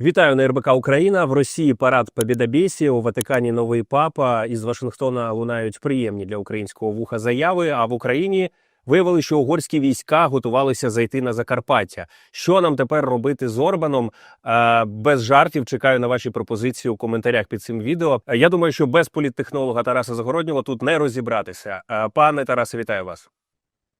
Вітаю на РБК Україна. В Росії парад Побєдобєсі, у Ватикані новий папа. Із Вашингтона лунають приємні для українського вуха заяви. А в Україні виявили, що угорські війська готувалися зайти на Закарпаття. Що нам тепер робити з Орбаном? Е, Без жартів чекаю на ваші пропозиції у коментарях під цим відео. Я думаю, що без політтехнолога Тараса Загороднього тут не розібратися. Е, Пане Тарасе, вітаю вас.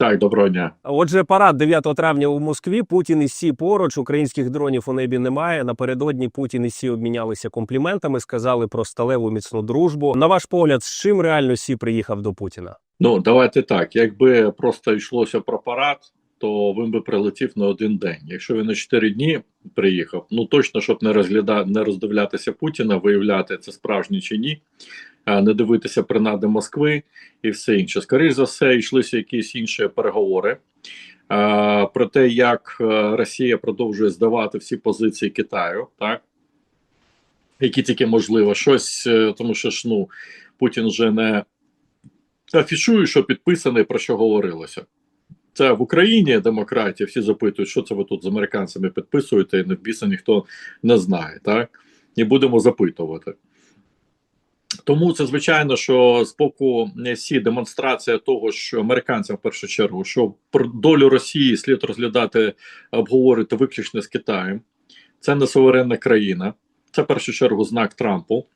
Так, доброго дня. Отже, парад 9 травня у Москві. Путін і Сі поруч. Українських дронів у небі немає. Напередодні Путін і Сі обмінялися компліментами, сказали про сталеву міцну дружбу. На ваш погляд, з чим реально Сі приїхав до Путіна? Ну давайте так. Якби просто йшлося про парад, то він би прилетів на один день. Якщо він на 4 дні приїхав, ну точно щоб не розгляда не роздивлятися Путіна, виявляти це справжній чи ні, не дивитися принади Москви і все інше. Скоріше за все, йшлися якісь інші переговори. Про те, як е, Росія продовжує здавати всі позиції Китаю, так які тільки можливо, щось, е, тому що ж ну Путін вже не афішує, що підписане, про що говорилося. Це в Україні демократія, всі запитують, що це ви тут з американцями підписуєте, і не біса ніхто не знає, так? І будемо запитувати. Тому це звичайно, що з боку СІ демонстрація того, що американцям в першу чергу, що про долю Росії слід розглядати, обговорити виключно з Китаєм. Це не суверенна країна, це в першу чергу знак Трампу.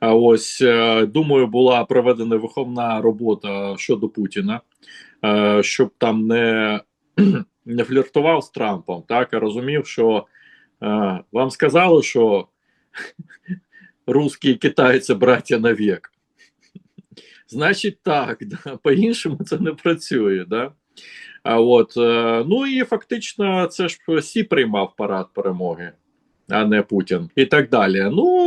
Ось е, думаю, була проведена виховна робота щодо Путіна, е, щоб там не, не фліртував з Трампом, так а розумів, що е, вам сказали, що русські і китайці браття навік. Значить, так, да, по-іншому це не працює. Да? А от, е, ну і фактично, це ж всі приймав парад перемоги, а не Путін, і так далі. Ну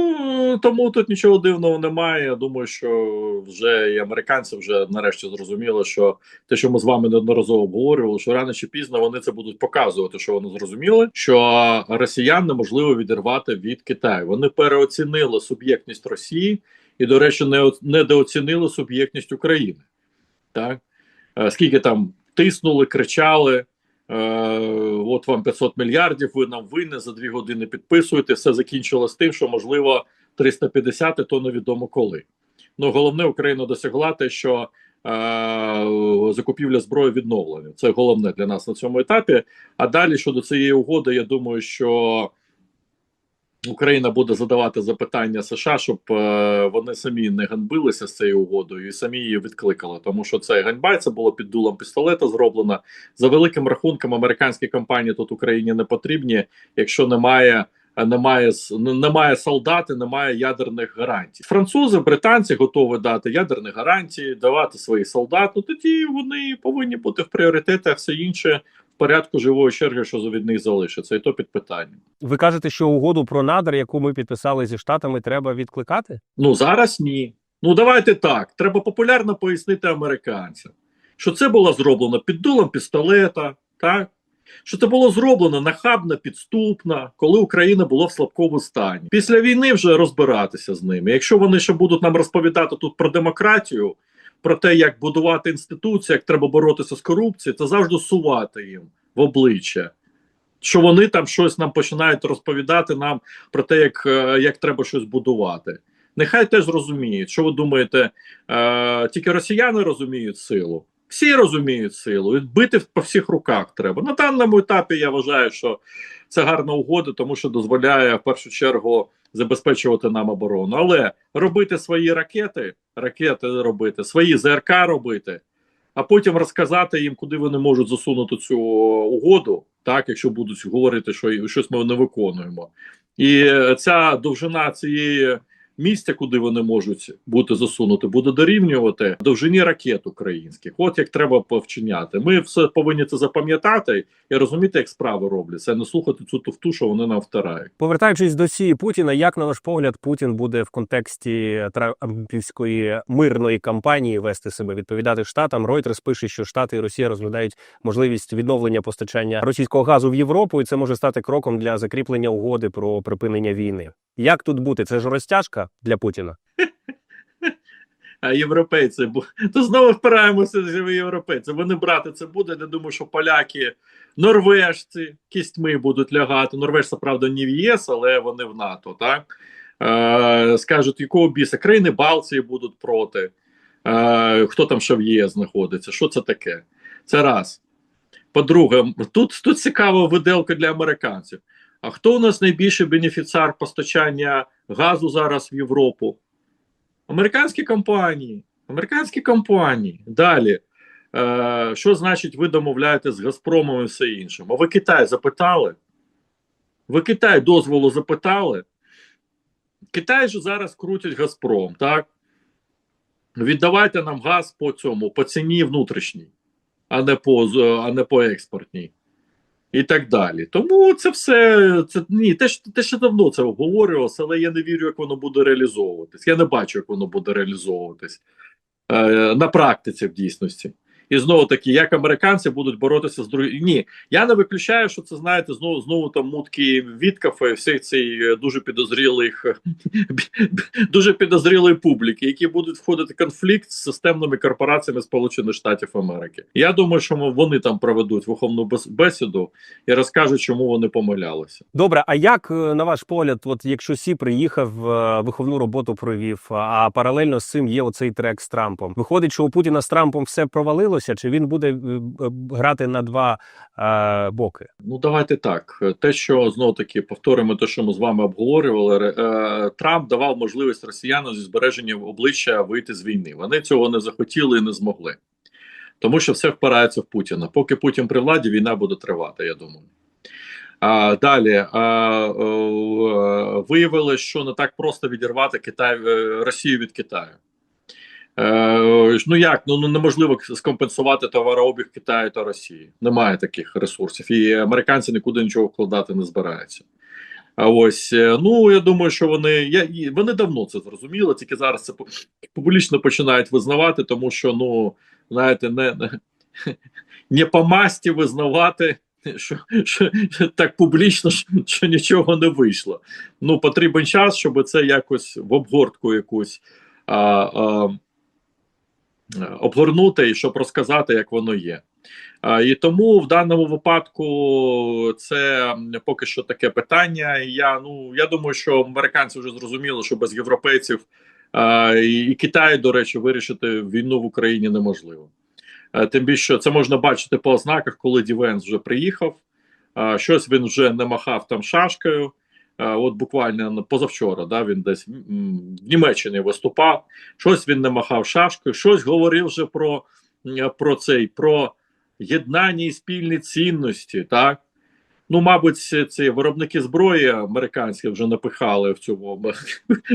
тому тут нічого дивного немає. Я думаю, що вже і американці вже нарешті зрозуміли, що те, що ми з вами неодноразово обговорювали, що рано чи пізно вони це будуть показувати, що вони зрозуміли, що росіян неможливо відірвати від Китаю. Вони переоцінили суб'єктність Росії і, до речі, не недооцінили суб'єктність України. Так Е, скільки там тиснули, кричали. Е, от вам 500 мільярдів, ви нам винні, за дві години підписуєте. Все закінчилось тим, що можливо 350, то невідомо коли. Ну головне, Україна досягла те, що е, закупівля зброї відновлення. Це головне для нас на цьому етапі. А далі щодо цієї угоди, я думаю, що Україна буде задавати запитання США, щоб е, вони самі не ганьбилися з цією угодою і самі її відкликали. Тому що це ганьба, це було під дулом пістолета зроблено. За великим рахунком, американські компанії тут Україні не потрібні, якщо немає. Немає немає солдат, і немає ядерних гарантій. Французи, британці готові дати ядерні гарантії, давати своїх солдат. Ну тоді вони повинні бути в пріоритеті, а все інше порядку живої черги, що від них залишиться, і то під питанням. Ви кажете, що угоду про надр, яку ми підписали зі штатами, треба відкликати? Ну зараз ні. Ну давайте так. Треба популярно пояснити американцям, що це було зроблено під дулом пістолета, так що це було зроблено нахабно, підступно, коли Україна була в слабкому стані. Після війни вже розбиратися з ними. Якщо вони ще будуть нам розповідати тут про демократію, про те, як будувати інституції, як треба боротися з корупцією, це завжди сувати їм в обличчя. Що вони там щось нам починають розповідати нам про те, як е, як треба щось будувати. Нехай теж розуміють, що ви думаєте, е, тільки росіяни розуміють силу. Всі розуміють силу, відбити по всіх руках треба. На даному етапі я вважаю, що це гарна угода, тому що дозволяє в першу чергу забезпечувати нам оборону. Але робити свої ракети, ракети робити, свої ЗРК робити, а потім розказати їм, куди вони можуть засунути цю угоду, так якщо будуть говорити, що щось ми не виконуємо. І ця довжина цієї місця, куди вони можуть бути засунути, буде дорівнювати довжині ракет українських. От як треба повчиняти. Ми все повинні це запам'ятати і розуміти, як справи робляться, не слухати цю туфту, що вони нам втирають. Повертаючись до сії Путіна, як на ваш погляд, Путін буде в контексті трампівської мирної кампанії вести себе, відповідати штатам. Reuters пише, що Штати і Росія розглядають можливість відновлення постачання російського газу в Європу, і це може стати кроком для закріплення угоди про припинення війни. Як тут бути? Це ж розтяжка для Путіна. а європейці, то знову впираємося в європейці. Вони брати це буде. Я думаю, що поляки, норвежці кістьми будуть лягати. Норвежці, правда, не в ЄС, але вони в НАТО. Так е, скажуть, якого біса країни Балтії будуть проти. Е, хто там ще в ЄС знаходиться? Що це таке? Це раз. По-друге, тут, тут цікава виделка для американців. А хто у нас найбільший бенефіціар постачання газу зараз в Європу? Американські компанії. Американські компанії. Далі. Е, що значить, ви домовляєте з Газпромом і все іншим? А ви Китай запитали? Ви Китай дозволу запитали? Китай же зараз крутять Газпром, так? Віддавайте нам газ по цьому, по ціні внутрішній, а не по, а не по експортній. І так далі. Тому це все це ні, те, що те ще давно це обговорювалося, але я не вірю, як воно буде реалізовуватись. Я не бачу, як воно буде реалізовуватись е, на практиці в дійсності. І знову таки, як американці будуть боротися з другим. Ні, я не виключаю, що це знаєте, знову знову там мутки Віткафа і всіх цих е, дуже підозрілих, дуже підозрілої публіки, які будуть входити в конфлікт з системними корпораціями Сполучених Штатів Америки. Я думаю, що вони там проведуть виховну бес- бесіду і розкажуть, чому вони помилялися. Добре, а як е, на ваш погляд, от якщо Сі приїхав, е, виховну роботу провів, а паралельно з цим є оцей трек з Трампом? Виходить, що у Путіна з Трампом все провалилося, чи він буде е, е, грати на два е, боки? Ну, давайте так. Те, що знову таки повторимо, те, що ми з вами обговорювали, е, Трамп давав можливість росіянам зі збереженням обличчя вийти з війни. Вони цього не захотіли і не змогли, тому що все впирається в Путіна. Поки Путін при владі, війна буде тривати. Я думаю. А далі а, е, виявилось, що не так просто відірвати Китай е, Росію від Китаю. Е, ну як ну, ну неможливо скомпенсувати товарообіг Китаю та Росії. Немає таких ресурсів, і американці нікуди нічого вкладати не збираються. А ось е, ну я думаю, що вони я вони давно це зрозуміли, тільки зараз це публічно починають визнавати, тому що ну знаєте, не, не, по масті визнавати. Що, що так публічно, що, що нічого не вийшло. Ну потрібен час, щоб це якось в обгортку якусь а, а, обгорнути і щоб розказати, як воно є. І тому в даному випадку це поки що таке питання. Я ну я думаю, що американці вже зрозуміли, що без європейців і, і Китаю, до речі, вирішити війну в Україні неможливо. Е, Тим більше це можна бачити по ознаках, коли Дівенс вже приїхав. Щось він вже не махав там шашкою. А, От буквально позавчора, да, він десь в Німеччині виступав. Щось він не махав шашкою, щось говорив вже про, про цей про єднання і спільні цінності. Так ну, мабуть, ці, виробники зброї американські вже напихали в цьому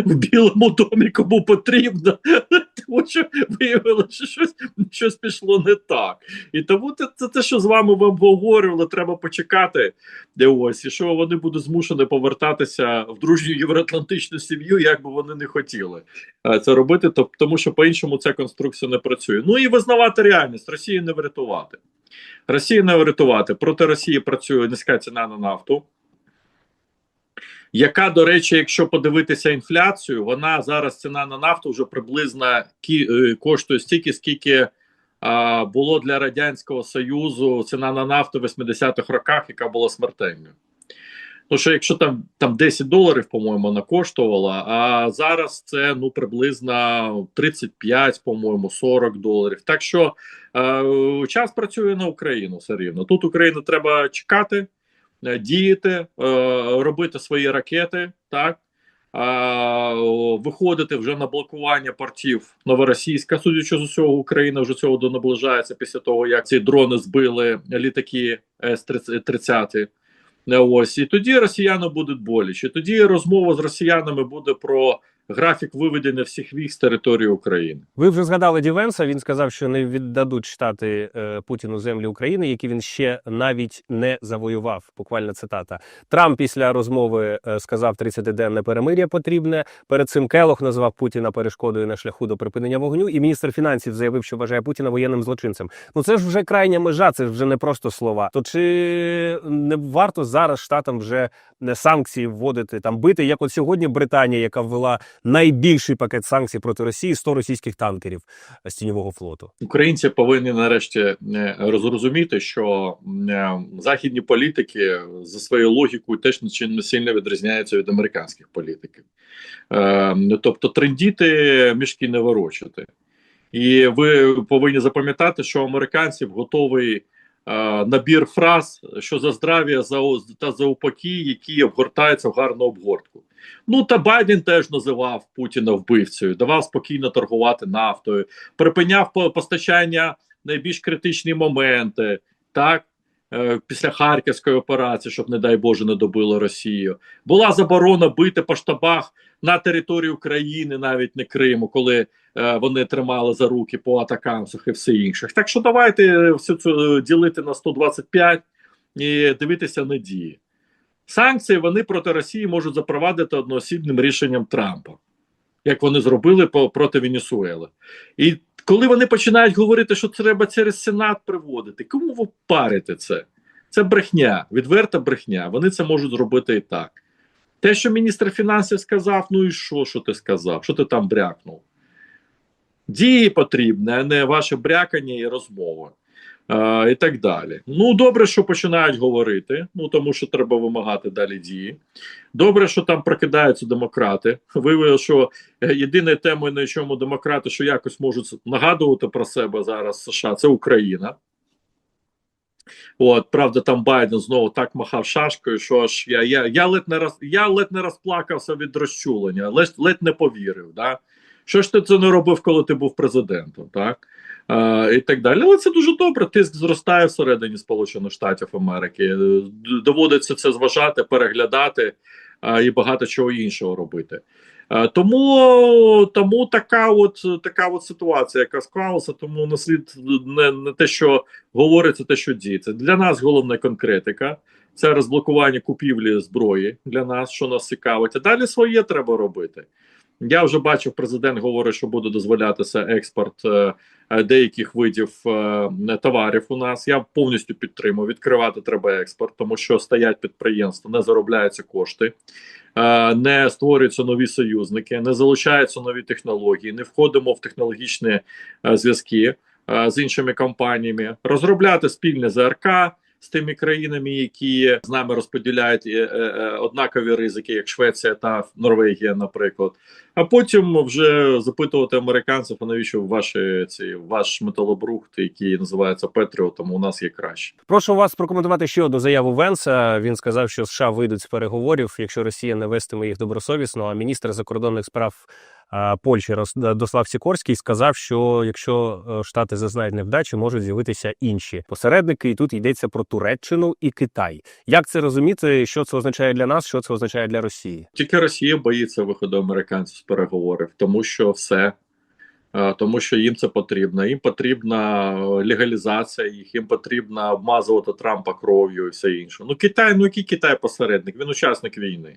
в білому домі, кому потрібно, тому що виявилося, що щось, щось пішло не так. І тому це, те, що з вами ви обговорювали, треба почекати. Ось і що вони будуть змушені повертатися в дружню євроатлантичну сім'ю, як би вони не хотіли е, це робити, то тому що по-іншому ця конструкція не працює. Ну і визнавати реальність Росії не врятувати. Росії не врятувати. Проти Росії працює низька ціна на нафту. Яка, до речі, якщо подивитися інфляцію, вона зараз ціна на нафту вже приблизно кі, е, коштує стільки, скільки а, було для Радянського Союзу ціна на нафту в 80-х роках, яка була смертельною. Ну, що якщо там там 10 доларів, по-моєму, вона коштувала, а зараз це ну приблизно 35, по-моєму, 40 доларів. Так що е, час працює на Україну все рівно. Тут Україну треба чекати, е, діяти, е, робити свої ракети, так. А, виходити вже на блокування портів новоросійська. Судячи з усього, Україна вже цього до наближається після того, як ці дрони збили літаки С-30. Ось і тоді росіяни будуть боляче. Тоді розмова з росіянами буде про графік виведення всіх військ з території України. Ви вже згадали Дівенса. Він сказав, що не віддадуть штати е, Путіну землі України, які він ще навіть не завоював. Буквально цитата. Трамп після розмови е, сказав 30-денне перемир'я потрібне. Перед цим Келох назвав Путіна перешкодою на шляху до припинення вогню. І міністр фінансів заявив, що вважає Путіна воєнним злочинцем. Ну це ж вже крайня межа, це вже не просто слова. То чи не варто зараз штатам вже не санкції вводити там бити, як от сьогодні Британія, яка ввела найбільший пакет санкцій проти Росії 100 російських танкерів з тіньового флоту. Українці повинні нарешті е, розрозуміти, що е, західні політики за своєю логікою теж не сильно відрізняються від американських політиків. Е, Тобто, трендіти мішки не ворочати. І ви повинні запам'ятати, що американців готовий е, набір фраз, що за здрав'я за, та за упокій, які обгортаються в гарну обгортку. Ну та Байден теж називав Путіна вбивцею, давав спокійно торгувати нафтою, припиняв постачання найбільш критичні моменти, так е, після Харківської операції, щоб, не дай Боже, не добило Росію. Була заборона бити по штабах на території України, навіть не Криму, коли е, вони тримали за руки по атакамсах і все інших. Так що давайте всю цю е, ділити на 125 і дивитися на. Санкції вони проти Росії можуть запровадити одноосібним рішенням Трампа, як вони зробили по, проти Венесуели. І коли вони починають говорити, що треба через Сенат приводити, кому ви парите це? Це брехня, відверта брехня. Вони це можуть зробити і так. Те, що міністр фінансів сказав, ну і що, що ти сказав? Що ти там брякнув? Дії потрібні, а не ваше брякання і розмови. І так далі. Ну, добре, що починають говорити, ну тому що треба вимагати далі дії. Добре, що там прокидаються демократи. Виявилося, що е, єдиною темою, на чому демократи, що якось можуть нагадувати про себе зараз США, це Україна. От, правда, там Байден знову так махав шашкою, що аж я я, я, ледь, не роз, я ледь не розплакався від розчулення, ледь, ледь не повірив. Да? Що ж ти це не робив, коли ти був президентом? так? І так далі. Але це дуже добре. Тиск зростає всередині Сполучених Штатів Америки. Е, Доводиться це зважати, переглядати і багато чого іншого робити. Тому, тому така от така от ситуація, яка склалася, тому на слід не, не те, що говориться, те, що діється. Для нас головна конкретика. Це розблокування купівлі зброї для нас, що нас цікавить. А далі своє треба робити. Я вже бачив, президент говорить, що буде дозволятися експорт е, е, деяких видів е, товарів у нас. Я повністю підтримую. Відкривати треба експорт, тому що стоять підприємства, не заробляються кошти, е, не створюються нові союзники, не залучаються нові технології, не входимо в технологічні е, зв'язки е, з іншими компаніями, розробляти спільне ЗРК. З тими країнами, які з нами розподіляють е, е, е, однакові ризики, як Швеція та Норвегія, наприклад, а потім вже запитувати американців, а навіщо ваші ці ваш металобрухт, який називається Петріотом, у нас є краще. Прошу вас прокоментувати ще одну заяву Венса. Він сказав, що США вийдуть з переговорів, якщо Росія не вестиме їх добросовісно. А міністр закордонних справ Польщі Рослав Сікорський сказав, що якщо е, штати зазнають невдачі, можуть з'явитися інші посередники. І тут йдеться про Туреччину і Китай. Як це розуміти? Що це означає для нас? Що це означає для Росії? Тільки Росія боїться виходу американців з переговорів, тому що все. Е, Тому що їм це потрібно. Їм потрібна е, легалізація їх, їм потрібно обмазувати Трампа кров'ю і все інше. Ну Китай, ну який Китай посередник? Він учасник війни.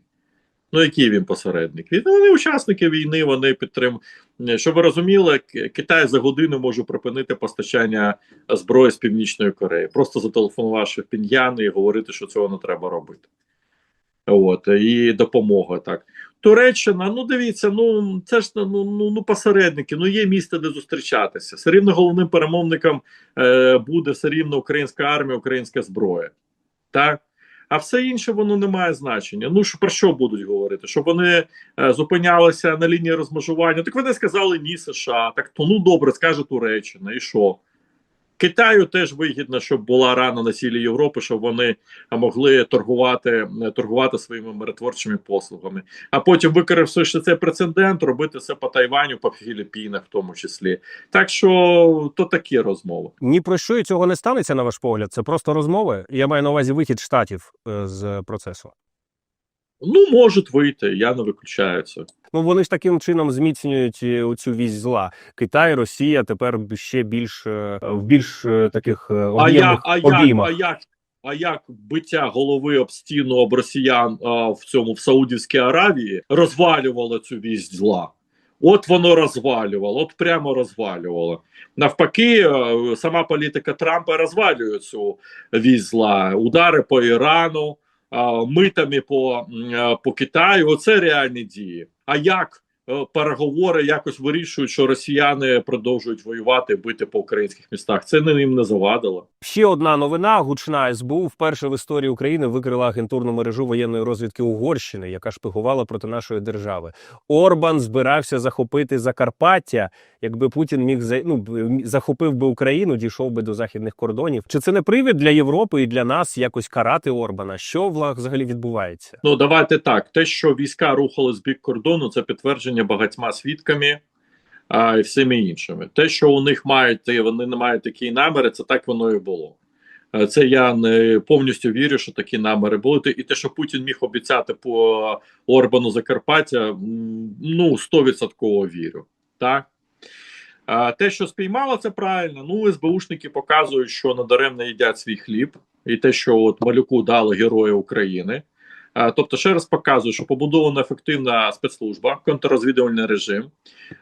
Ну, який він посередник? Він вони учасники війни, вони підтримують. Щоб ви розуміли, Китай за годину може припинити постачання зброї з Північної Кореї, просто зателефонувавши в Пін'ян і говорити, що цього не треба робити. От, і допомога так. Туреччина, ну дивіться, ну це ж ну, ну, ну посередники, ну є місце, де зустрічатися. Все рівно головним перемовником е, буде все рівно українська армія, українська зброя. Так? А все інше воно не має значення. Ну що про що будуть говорити? Щоб вони е, зупинялися на лінії розмежування. Так вони сказали ні, США. Так то ну добре, скаже Туреччина, і що? Китаю теж вигідно, щоб була рана на сілі Європи, щоб вони могли торгувати, е, торгувати своїми миротворчими послугами. А потім, використавши цей прецедент, робити це по Тайваню, по Філіппінах, в тому числі. Так що то такі розмови. Ні про що і цього не станеться, на ваш погляд. Це просто розмови. Я маю на увазі вихід штатів е, з процесу. Ну, можуть вийти, я не виключаю це. Ну вони ж таким чином зміцнюють е, оцю вісь зла. Китай, Росія тепер ще більш е, в більш е, таких е, А об'ємних а як, а як, а як биття голови об стіну об росіян а, в цьому в Саудівській Аравії розвалювало цю вість зла? От воно розвалювало, от прямо розвалювало. Навпаки, сама політика Трампа розвалює цю вість зла. Удари по Ірану, а, митами по, по Китаю. Оце реальні дії. А як переговори якось вирішують, що росіяни продовжують воювати, бити по українських містах. Це не їм не завадило. Ще одна новина: гучна СБУ вперше в історії України викрила агентурну мережу воєнної розвідки Угорщини, яка шпигувала проти нашої держави. Орбан збирався захопити Закарпаття. Якби Путін міг за- ну, захопив би Україну, дійшов би до західних кордонів. Чи це не привід для Європи і для нас якось карати Орбана? Що взагалі відбувається? Ну давайте так. Те, що війська рухали з бік кордону, це підтвердження багатьма свідками а, і всіми іншими. Те, що у них мають, вони не мають такі наміри, це так воно і було. Це я не повністю вірю, що такі наміри були. І те, що Путін міг обіцяти по Орбану Закарпаття, ну 100% вірю. Так. А те, що спіймало, це правильно. Ну, СБУшники показують, що надаремно їдять свій хліб, і те, що от малюку дали герої України. А, Тобто, ще раз показую, що побудована ефективна спецслужба, контррозвідувальний режим,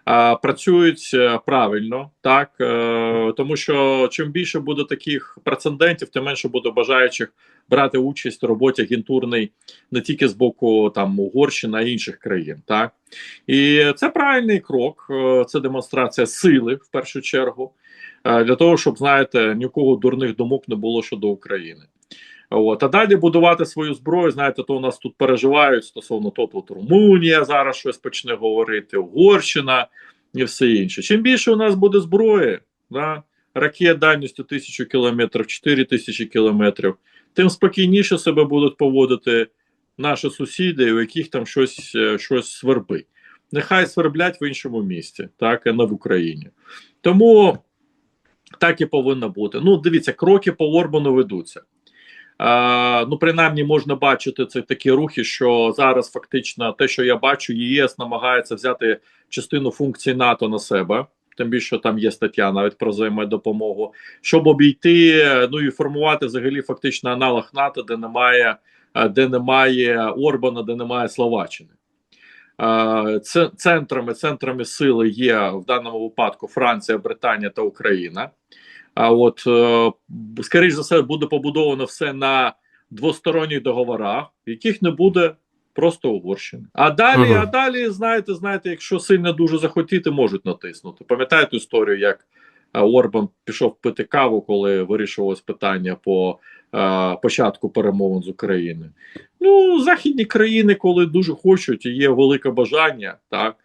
а, працюють е, правильно, так е, тому що чим більше буде таких прецедентів, тим менше буде бажаючих брати участь у роботі агентурній не тільки з боку там Угорщини, а інших країн. Так і це правильний крок, е, це демонстрація сили в першу чергу, е, для того, щоб знаєте, нікого дурних думок не було щодо України. От, а далі будувати свою зброю, знаєте, то у нас тут переживають стосовно того, тут Румунія зараз щось почне говорити, Угорщина і все інше. Чим більше у нас буде зброї, да, ракет дальністю тисячу кілометрів, 4 тисячі кілометрів, тим спокійніше себе будуть поводити наші сусіди, у яких там щось, е, щось свербить. Нехай сверблять в іншому місті, так, а не в Україні. Тому так і повинно бути. Ну, дивіться, кроки по Орбану ведуться. Е, ну, принаймні, можна бачити це такі рухи, що зараз фактично те, що я бачу, ЄС намагається взяти частину функцій НАТО на себе. Тим більше там є стаття навіть про взаємодопомогу, щоб обійти, ну і формувати взагалі фактично аналог НАТО, де немає, е, де немає Орбана, де немає Словаччини. Це центрами, центрами сили є в даному випадку Франція, Британія та Україна. А от е, скоріш за все буде побудовано все на двосторонніх договорах, яких не буде просто Угорщини. А далі, Мгм. а далі, знаєте, знаєте, якщо сильно дуже захотіти, можуть натиснути. Пам'ятаєте історію, як е, Орбан пішов пити каву, коли вирішувалось питання по е, початку перемовин з Україною. Ну, західні країни, коли дуже хочуть, і є велике бажання, так.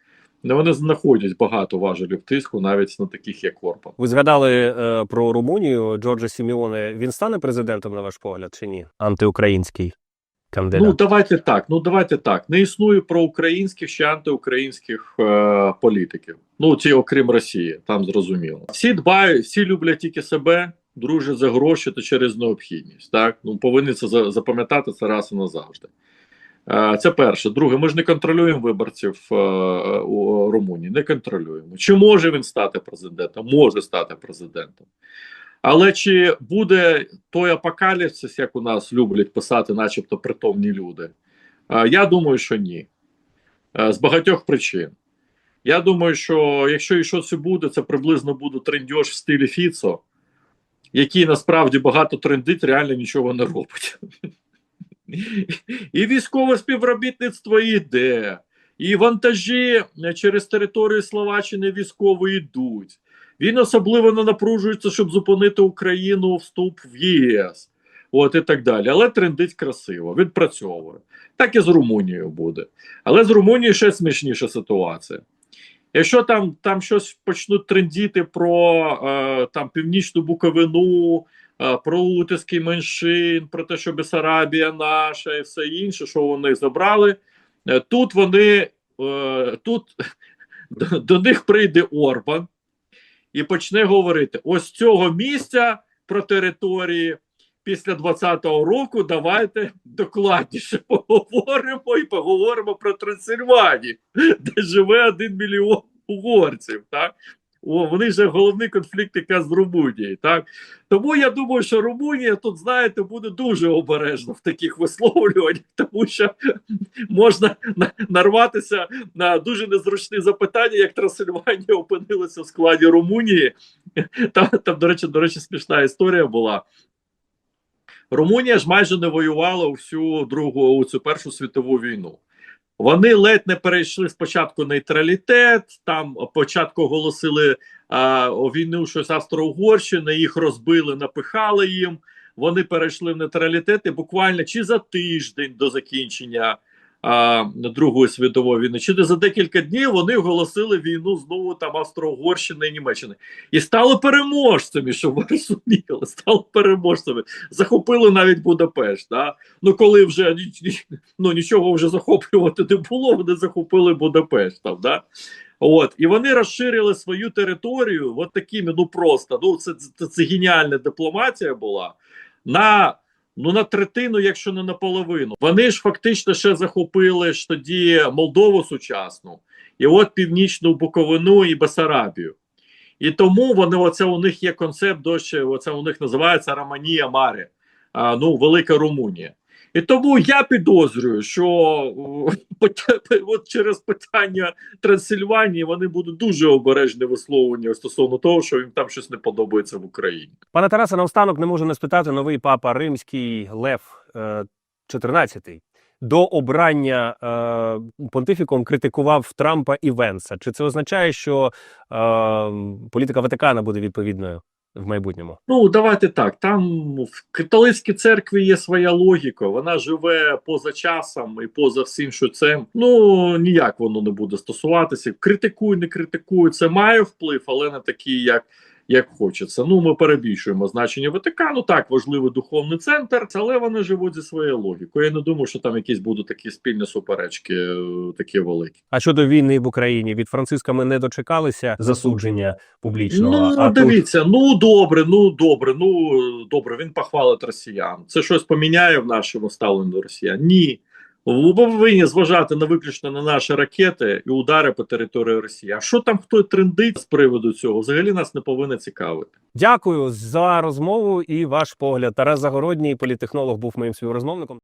Вони знаходять багато важелів тиску, навіть на таких, як Орбан. Ви згадали е, про Румунію Джорджа Сіміоне. Він стане президентом, на ваш погляд, чи ні? Антиукраїнський кандидат. Ну давайте так. Ну давайте так. Не існує проукраїнських чи антиукраїнських е, політиків. Ну ті, окрім Росії, там зрозуміло. Всі дбають, всі люблять тільки себе, дружать за гроші та через необхідність. Так ну повинні це запам'ятати це раз і назавжди. Е, Це перше. Друге, ми ж не контролюємо виборців е, у Румунії. Не контролюємо. Чи може він стати президентом? Може стати президентом. Але чи буде той апокаліпсис, як у нас люблять писати, начебто притомні люди? Е, Я думаю, що ні. З багатьох причин. Я думаю, що якщо і щось і буде, це приблизно буде трендьош в стилі Фіцо, який насправді багато трендить, реально нічого не робить. І військове співробітництво йде, і вантажі через територію Словаччини військові йдуть. Він особливо не напружується, щоб зупинити Україну вступ в ЄС. От і так далі. Але трендить красиво, відпрацьовує. Так і з Румунією буде. Але з Румунією ще смішніша ситуація. Якщо там там щось почнуть трендіти про е, там північну Буковину, про утиски меншин, про те, що Бесарабія наша і все інше, що вони забрали, е, тут вони е, тут до них прийде Орбан і почне говорити: ось цього місця про території після 20-го року давайте докладніше поговоримо і поговоримо про Трансильванію, де живе один мільйон угорців. Так? О, вони ж головний конфлікт якраз з Румунією. Так? Тому я думаю, що Румунія тут, знаєте, буде дуже обережна в таких висловлюваннях, тому що можна нарватися на дуже незручні запитання, як Трансильванія опинилася в складі Румунії. Там, там до речі, до речі, смішна історія була. Румунія ж майже не воювала всю другу у цю першу світову війну. Вони ледь не перейшли спочатку нейтралітет, там початку оголосили а, війну щось Австро-Угорщини, їх розбили, напихали їм. Вони перейшли в нейтралітет і буквально чи за тиждень до закінчення Другої світової війни, чи за декілька днів вони оголосили війну знову там Австро-Угорщини і Німеччини і стали переможцями, щоб ви розуміли, стали переможцями. Захопили навіть Будапешт. Да? Ну коли вже ну, нічого вже захоплювати не було, вони захопили Будапешт. Там, да? От і вони розширили свою територію. От такими, ну просто ну це, це, це геніальна дипломатія була на. Ну, на третину, якщо не на половину, Вони ж фактично ще захопили ж тоді Молдову сучасну, і от північну Буковину і Басарабію. І тому вони, оце у них є концепт дощ, оце у них називається Романія Маре, а, ну, Велика Румунія. І тому я підозрюю, що от через питання Трансильванії вони будуть дуже обережні висловлення стосовно того, що їм там щось не подобається в Україні. Пане Тарасе, наостанок не можу не спитати новий папа римський Лев е, 14 до обрання е, понтифіком критикував Трампа і Венса. Чи це означає, що е, політика Ватикана буде відповідною в майбутньому? Ну, давайте так. Там в католицькій церкві є своя логіка. Вона живе поза часом і поза всім, що це ну ніяк воно не буде стосуватися. Критикуй, не критикуй, це має вплив, але не такий, як. Як хочеться. Ну, ми перебільшуємо значення Ватикану. Так, важливий духовний центр, але вони живуть зі своєю логікою. Я не думаю, що там якісь будуть такі спільні суперечки, е, такі великі. А щодо війни в Україні від Франциска ми не дочекалися засудження публічного. Ну, а тут дивіться, ну добре, ну добре, ну добре, він похвалить росіян. Це щось поміняє в нашому ставленні до росіян? Ні. Ви повинні зважати на виключно на наші ракети і удари по території Росії. А що там хто трендить з приводу цього? Взагалі нас не повинно цікавити. дякую за розмову і ваш погляд. Тарас Загородній, політехнолог, був моїм співрозмовником.